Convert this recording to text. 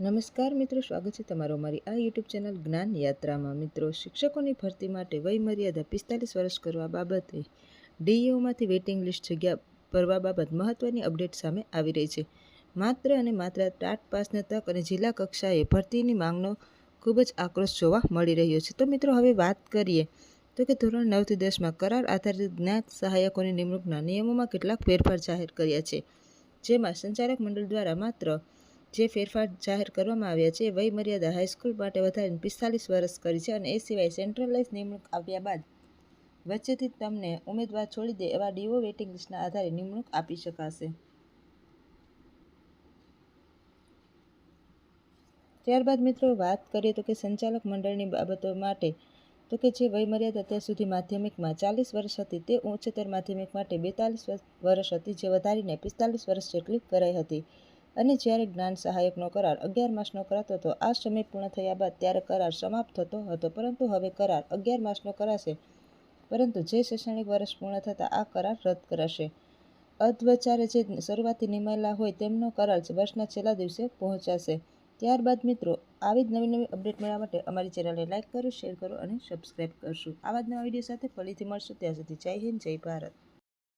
નમસ્કાર મિત્રો, સ્વાગત છે તમારો મારી આ યુટ્યુબ ચેનલ જ્ઞાન યાત્રામાં. મિત્રો, શિક્ષકોની ભરતી માટે વયમર્યાદા પિસ્તાલીસ વર્ષ કરવા બાબતે ડીઈઓમાંથી વેઇટિંગ લિસ્ટ જગ્યા ભરવા બાબત મહત્ત્વની અપડેટ સામે આવી રહી છે. માત્ર અને માત્ર ટાટ પાસને તક અને જિલ્લા કક્ષાએ ભરતીની માંગનો ખૂબ જ આક્રોશ જોવા મળી રહ્યો છે. તો મિત્રો, હવે વાત કરીએ તો કે ધોરણ નવથી દસમાં કરાર આધારિત જ્ઞાત સહાયકોની નિમણૂકના નિયમોમાં કેટલાક ફેરફાર જાહેર કર્યા છે. જેમાં સંચાલક મંડળ દ્વારા માત્ર જે ફેરફાર જાહેર કરવામાં આવ્યા છે, વયમર્યાદા હાઈસ્કૂલ માટે વધારીને પિસ્તાલીસ વર્ષ કરી છે અને એ સિવાય સેન્ટ્રલાઇઝ નિમણૂક આવ્યા બાદ વચ્ચેથી તમને ઉમેદવાર છોડી દે એવા ડીઓ વેઇટિંગ લિસ્ટના આધારે નિમણૂક આપી શકાશે. ત્યારબાદ મિત્રો વાત કરીએ તો કે સંચાલક મંડળની બાબતો માટે તો કે જે વયમર્યાદા અત્યાર સુધી માધ્યમિકમાં ચાલીસ વર્ષ હતી તે ઉચ્ચતર માધ્યમિક માટે બેતાલીસ વર્ષ હતી જે વધારીને પિસ્તાલીસ વર્ષ જેટલી કરાઈ હતી. અને જ્યારે જ્ઞાન સહાયકનો કરાર અગિયાર માસનો કરાતો હતો, આ સમય પૂર્ણ થયા બાદ ત્યારે કરાર સમાપ્ત થતો હતો. પરંતુ હવે કરાર અગિયાર માસનો કરાશે. પરંતુ જે શૈક્ષણિક વર્ષ પૂર્ણ થતાં આ કરાર રદ કરાશે. અધવચારે જે શરૂઆતથી નિમાયેલા હોય તેમનો કરાર વર્ષના છેલ્લા દિવસે પહોંચાશે. ત્યારબાદ મિત્રો, આવી જ નવી નવી અપડેટ મેળવવા માટે અમારી ચેનલને લાઇક કરો, શેર કરો અને સબસ્ક્રાઈબ કરશું. આવા જ નવા વીડિયો સાથે ફરીથી મળશું. ત્યાં સુધી જય હિન્દ, જય ભારત.